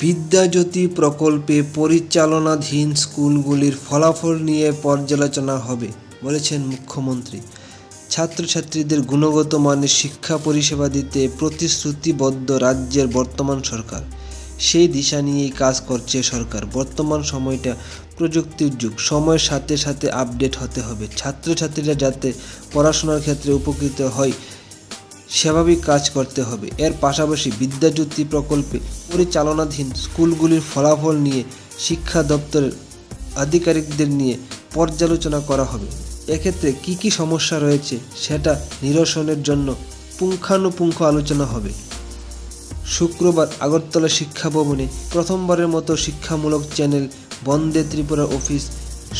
বিদ্যাজ্যোতি প্রকল্পে পরিচালনাধীন স্কুলগুলির ফলাফল নিয়ে পর্যালোচনা হবে, বলেছেন মুখ্যমন্ত্রী। ছাত্রছাত্রীদের গুণগত মানের শিক্ষা পরিষেবা দিতে প্রতিশ্রুতিবদ্ধ রাজ্যের বর্তমান সরকার। সেই দিশা নিয়েই কাজ করছে সরকার। বর্তমান সময়টা প্রযুক্তির যুগ। সময়ের সাথে সাথে আপডেট হতে হবে। ছাত্রছাত্রীরা যাতে পড়াশোনার ক্ষেত্রে উপকৃত হয় স্বাভাবিক কাজ করতে হবে। এর পাশাপাশি বিদ্যাজ্যোতি প্রকল্পে পরিচালনাধীন স্কুলগুলির ফলাফল নিয়ে শিক্ষা দপ্তরের আধিকারিকদের নিয়ে পর্যালোচনা করা হবে। এক্ষেত্রে কি কি সমস্যা রয়েছে সেটা নিরসনের জন্য পুঙ্খানুপুঙ্খ আলোচনা হবে। শুক্রবার আগরতলা শিক্ষা ভবনে প্রথমবারের মতো শিক্ষামূলক চ্যানেল বন্দে ত্রিপুরা অফিস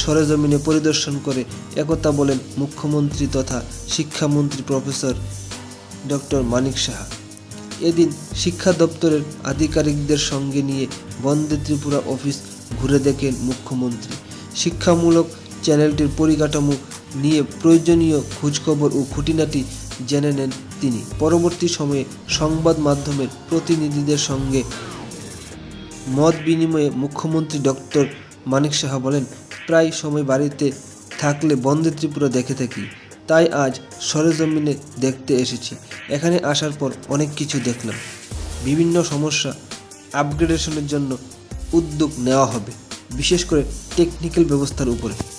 সরেজমিনে পরিদর্শন করে একথা বলেন মুখ্যমন্ত্রী তথা শিক্ষামন্ত্রী প্রফেসর ডক্টর মানিক সাহা। এদিন শিক্ষা দপ্তরের আধিকারিকদের সঙ্গে নিয়ে বন্দে ত্রিপুরা অফিস ঘুরে দেখেন মুখ্যমন্ত্রী। শিক্ষামূলক চ্যানেলটির পরিকাঠামো নিয়ে প্রয়োজনীয় খোঁজখবর ও খুঁটিনাটি জেনে নেন তিনি। পরবর্তী সময়ে সংবাদ মাধ্যমের প্রতিনিধিদের সঙ্গে মত বিনিময়ে মুখ্যমন্ত্রী ডক্টর মানিক সাহা বলেন, প্রায় সময় বাড়িতে থাকলে বন্দে ত্রিপুরা দেখে থাকি। তাই আজ সরেজমিনে দেখতে এসেছি। এখানে আসার পর অনেক কিছু দেখলাম। বিভিন্ন সমস্যা আপগ্রেডেশনের জন্য উদ্যোগ নেওয়া হবে, বিশেষ করে টেকনিক্যাল ব্যবস্থার উপরে।